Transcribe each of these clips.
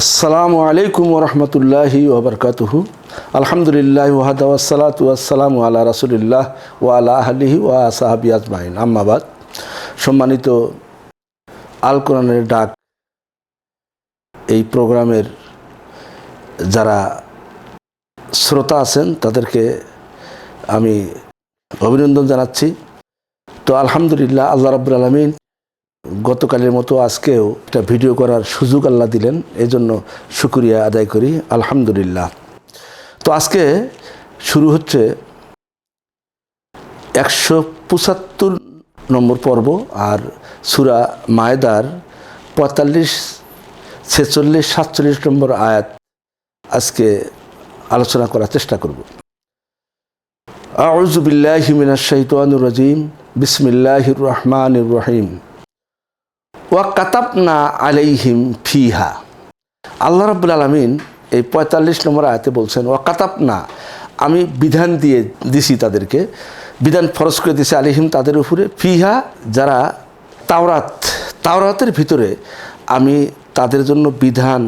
আসসালামু আলাইকুম রহমতুল্লাহি ওবরকাতুহু। আলহামদুলিল্লাহ ওয়াহাদা ওয়াসালাত ওয়াসালামু আলা রাসুলিল্লাহ ও আলা আহলিহি ওয়া সাহাবি আজমাইন। আম্মাবাদ সম্মানিত আল কোরআনের ডাক এই প্রোগ্রামের যারা শ্রোতা আছেন, তাদেরকে আমি অভিনন্দন জানাচ্ছি। তো আলহামদুলিল্লাহ, আল্লাহ রাব্বুল আলমিন গতকালের মতো আজকেও একটা ভিডিও করার সুযোগ আল্লাহ দিলেন এই জন্য শুক্রিয়া আদায় করি, আলহামদুলিল্লাহ। তো আজকে শুরু হচ্ছে একশো পঁচাত্তর নম্বর পর্ব আর সুরা মায়দার পঁয়তাল্লিশ, ছেচল্লিশ, সাতচল্লিশ নম্বর আয়াত আজকে আলোচনা করার চেষ্টা করব। আউযু বিল্লাহি মিনাশ শাইতানির রাজিম, বিসমিল্লাহির রহমানির রহিম। ওয়া কাতাবনা আলাইহিম ফিহা। আল্লাহ রাব্বুল আলমিন এই পঁয়তাল্লিশ নম্বর আয়াতে বলছেন, ওয়া কাতাবনা আমি বিধান দিয়ে দিছি তাদেরকে, বিধান ফরজ করে দিছি আলিহিম তাদের উপরে, ফিহা যারা তাওরাত, তাওরাতের ভিতরে আমি তাদের জন্য বিধান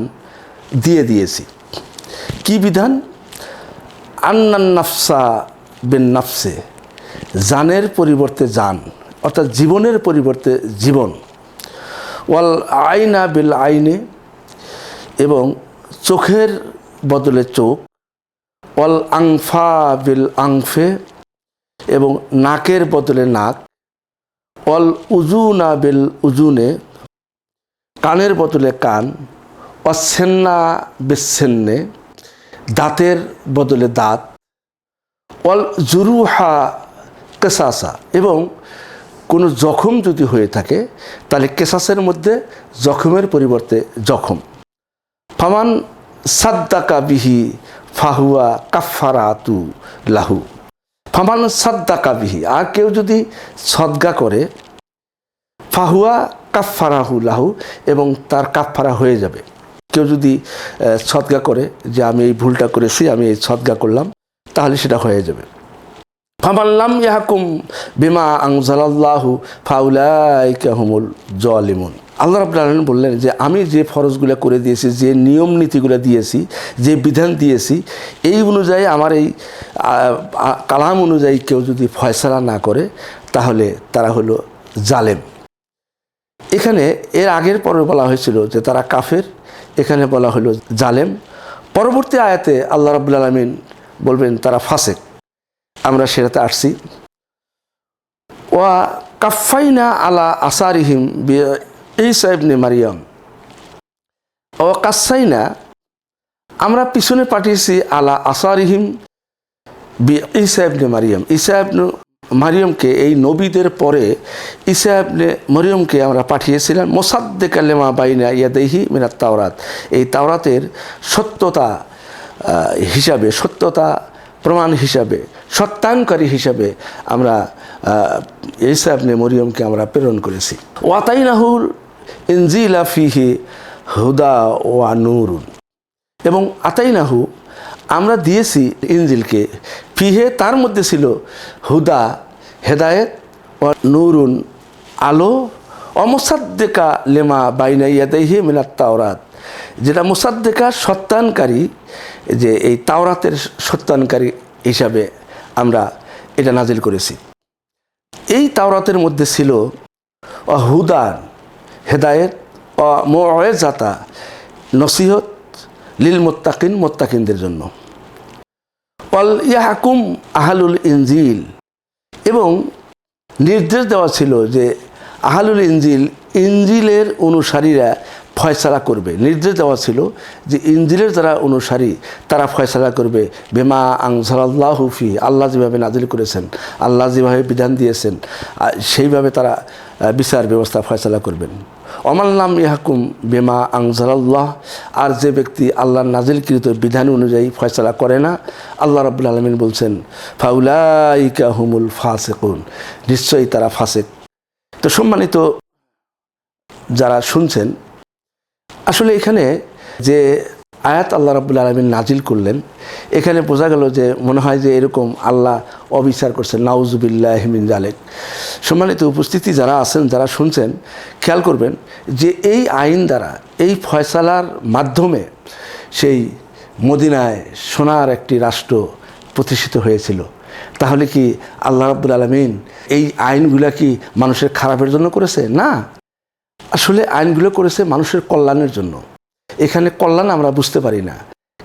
দিয়ে দিয়েছি। কি বিধান? আন্নান নাফসা বিন নাফসে, জানের পরিবর্তে জান, অর্থাৎ জীবনের পরিবর্তে জীবন। ওয়াল আইনা বিল আইনে এবং চোখের বদলে চোখ, ওয়াল আংফা বিল আংফে এবং নাকের বদলে নাক অল উজুনা বিল উজুনে কানের বদলে কান অচ্ছেন্না বিচ্ছেন্নে দাঁতের বদলে দাঁত অল জুরুহা কেসাসা এবং কোনো জখম যদি হয়ে থাকে, তাহলে কেসাসের মধ্যে জখমের পরিবর্তে জখম। ফামান সাদ্দাকা বিহি ফাহুয়া কাফারাতু লাহু। ফামান সাদ্দাকা বিহি, আর কেউ যদি সদ্গা করে, ফাহুয়া কাফারাহু লাহু এবং তার কাফারা হয়ে যাবে। কেউ যদি সদ্গা করে যে আমি এই ভুলটা করেছি, আমি এই সদ্গা করলাম, তাহলে সেটা হয়ে যাবে। ফামাল্লাম ইয়াহকুম বিমা আংজালাল্লাহু ফাউলাইকা হুমুল জলিমুন। আল্লাহ রাব্বুল আলামিন বললেন যে, আমি যে ফরজগুলো করে দিয়েছি, যে নিয়ম নীতিগুলো দিয়েছি, যে বিধান দিয়েছি, এই অনুযায়ী আমার এই কালাম অনুযায়ী কেউ যদি ফয়সালা না করে, তাহলে তারা হলো জালেম। এখানে এর আগের পরে বলা হয়েছিল যে, তারা কাফের। এখানে বলা হলো জালেম। পরবর্তী আয়াতে আল্লাহ রাবুল আলমিন বলবেন, তারা ফাসেক। আমরা সেটাতে আসছি। ওয়া কাফাইনা আলা আসারিহিম এই সাহেবনে মারিয়াম। ও কাসাইনা আমরা পিছনে পাঠিয়েছি আলা আসারিহিম বি ইসাহেবনে মারিয়াম। ইসাহেবনে মারিয়মকে, এই নবীদের পরে ইসাহেবনে মরিয়মকে আমরা পাঠিয়েছিলাম মোসাদ্দে কালেমা বাইনা ইয়াদেহি মিনাত তাওরাত। এই তাওরাতের সত্যতা হিসাবে, সত্যতা প্রমাণ হিসাবে সত্যায়নকারী হিসাবে আমরা ইসাবনে মরিয়মকে আমরা প্রেরণ করেছি। ওয়াতাইনাহুল ইনজিলা ফিহি হুদা ওয়া নুরুন। এবং আতাইনাহু আমরা দিয়েছি ইনজিলকে, ফিহে তার মধ্যে ছিল হুদা, হেদায়েত ও নুরুন, আলো, অমসাদ্দেকা লেমা বাইনা ইয়াদাইহি মিনাত তাওরাত। যেটা মুসাদ্দেকা সত্যায়নকারী যে এই তাওরাতের সত্যায়নকারী হিসাবে আমরা এটা নাজিল করেছি। এই তাওরাতের মধ্যে ছিল হুদান হেদায়েত ও মোয়েজাতা নসিহত লিল মোত্তাকিন মোত্তাকিনদের জন্য। অল ইয়াহাকুম আহালুল ইনজিল এবং নির্দেশ দেওয়া ছিল যে আহালুল ইনজিল, ইনজিলের অনুসারীরা ফয়সালা করবে। নির্দেশ দেওয়া ছিল যে ইঞ্জিলের যারা অনুসারী, তারা ফয়সালা করবে। বেমা আংসালাল্লাহুফি আল্লাহ যেভাবে নাজিল করেছেন, আল্লাহ যেভাবে বিধান দিয়েছেন সেইভাবে তারা বিচার ব্যবস্থা ফয়সালা করবেন। অমাল্লাম ইহাকুম বেমা আংজালাল্লাহ আর যে ব্যক্তি আল্লাহর নাজিলকৃত বিধান অনুযায়ী ফয়সলা করে না, আল্লাহ রাবুল আলমিন বলছেন, ফাউলাইকা হুমুল ফাসেকুন, নিশ্চয়ই তারা ফাসেক। তো সম্মানিত যারা শুনছেন আসলে এখানে যে আয়াত আল্লাহ রাবুল আলমিন নাজিল করলেন, এখানে বোঝা গেল যে মনে হয় যে এরকম আল্লাহ অবিচার করছেন। নাউজুবিল্লাহ মিন জালেক সম্মানিত উপস্থিতি যারা আছেন, যারা শুনছেন, খেয়াল করবেন যে এই আইন দ্বারা, এই ফয়সালার মাধ্যমে সেই মদিনায় সোনার একটি রাষ্ট্র প্রতিষ্ঠিত হয়েছিল। তাহলে কি আল্লাহ রাব্বুল আলমিন এই আইনগুলা কি মানুষের খারাপের জন্য করেছে? না। আসলে আইনগুলো করেছে মানুষের কল্যাণের জন্য। এখানে কল্যাণ আমরা বুঝতে পারি না।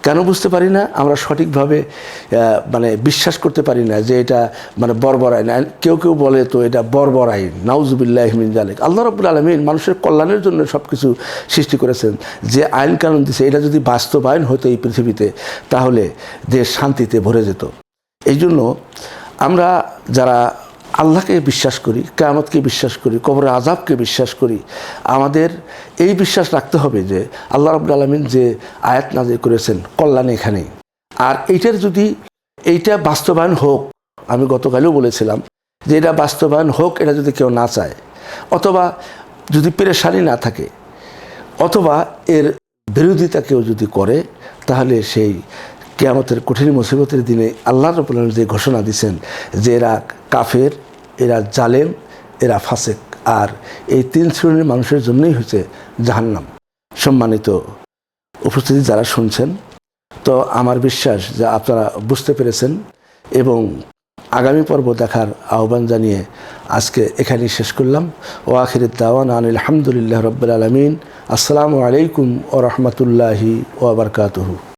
কেন বুঝতে পারি না? আমরা সঠিকভাবে মানে বিশ্বাস করতে পারি না যে এটা মানে বর্বর আইন। কেউ কেউ বলে তো এটা বর্বর আইন। নাউজুবিল্লাহ মিন জালেক আল্লাহ রব্বুল আলমিন মানুষের কল্যাণের জন্য সব কিছু সৃষ্টি করেছেন। যে আইন কানুন দিছে, এটা যদি বাস্তবায়ন হতো এই পৃথিবীতে, তাহলে দেশ শান্তিতে ভরে যেত। এই জন্য আমরা যারা আল্লাহকে বিশ্বাস করি, কেয়ামতকে বিশ্বাস করি, কবরের আজাবকে বিশ্বাস করি। আমাদের এই বিশ্বাস রাখতে হবে যে, আল্লাহ রবুল আলমিন যে আয়াত নাজির করেছেন, কল্যাণ এখানেই। আর এইটার যদি এইটা বাস্তবায়ন হোক, আমি গতকালেও বলেছিলাম যে এটা বাস্তবায়ন হোক, এটা যদি কেউ না চায়, অথবা যদি পেরেশানি না থাকে, অথবা এর বিরোধিতা কেউ যদি করে, তাহলে সেই কেয়ামতের কঠিন মুসিবতের দিনে আল্লাহ রবুল্লাহ যে ঘোষণা দিছেন যে এরা কাফের এরা জালেম, এরা ফাসেক। আর এই তিন শ্রেণির মানুষের জন্যই হচ্ছে জাহান্নাম। সম্মানিত উপস্থিতি যারা শুনছেন, তো আমার বিশ্বাস যে আপনারা বুঝতে পেরেছেন এবং আগামী পর্ব দেখার আহ্বান জানিয়ে আজকে এখানেই শেষ করলাম। ও আখির দাওয়ান আলহামদুলিল্লাহ রব্বুল আলমিন। আসসালামু আলাইকুম ও রহমতুল্লাহি ওবরকাতহু